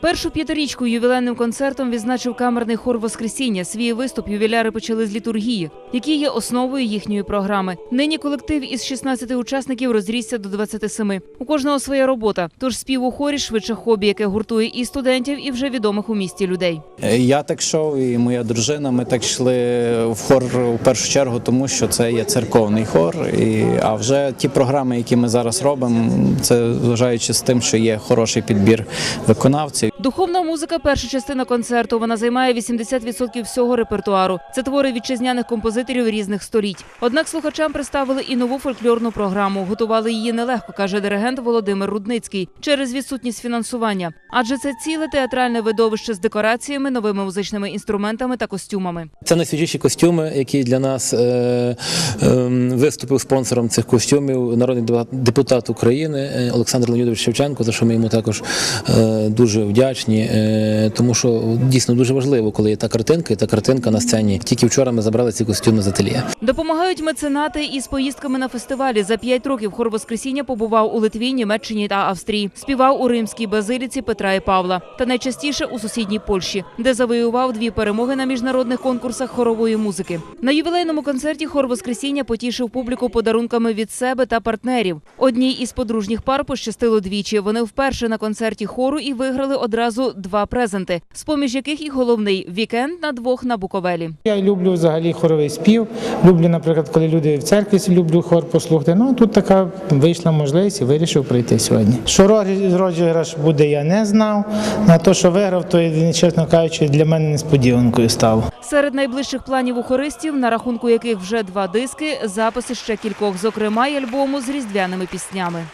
Першу п'ятирічку ювілейним концертом відзначив камерний хор Воскресіння. Свій виступ ювіляри почали з літургії, які є основою їхньої програми. Нині колектив із 16 учасників розрісся до 27. У кожного своя робота. Тож спів у хорі швидше хобі, яке гуртує і студентів, і вже відомих у місті людей. Е, Я так йшов, і моя дружина. Ми так йшли в хор в першу чергу, тому що це є церковний хор. А вже ті програми, які ми зараз робимо, це зважаючи з тим, що є хороший підбір виконавців. Духовна музика перша частина концерту. Вона займає 80% всього репертуару. Це твори вітчизняних композиторів різних століть. Однак слухачам представили і нову фольклорну програму. Готували її нелегко, каже диригент Володимир Рудницький, через відсутність фінансування. Адже це ціле театральне видовище з декораціями, новими музичними інструментами та костюмами. Це найсвіжіші костюми, які для нас е, е, виступив спонсором цих костюмів народний депутат- України е, Олександр Леонідович Шевченко, за що ми йому також е, дуже вдячні, е, тому що дійсно дуже важливо, коли є та картинка, і та картинка на сцені. Тільки вчора ми забрали ці костюми з ательє. Допомагають меценати із поїздками на фестивалі. За п'ять років хор Воскресіння побував у Литві, Німеччині та Австрії. Співав у римській базиліці Петра і Павла та найчастіше у сусідній Польщі, де завоював дві перемоги на міжнародних конкурсах хорової музики. На ювілейному концерті хор Воскресіння потішив публіку подарунками від себе та партнерів. Одній із подружніх пар пощастило двічі. Вони вперше на концерті хору і виграли одразу два презенти, з поміж яких і головний вікенд на двох на Буковелі. Я люблю взагалі хоровий спів. Люблю, наприклад, коли люди в церкві люблю хор послухати. Ну тут така вийшла можливість і вирішив прийти сьогодні. Що роз- розіграш буде, я не знав. На те, що виграв, то чесно кажучи, для мене несподіванкою стало. Серед найближчих планів у хористів, на рахунку яких вже два диски, записи ще кількох, зокрема й альбому з різдвяними піснями.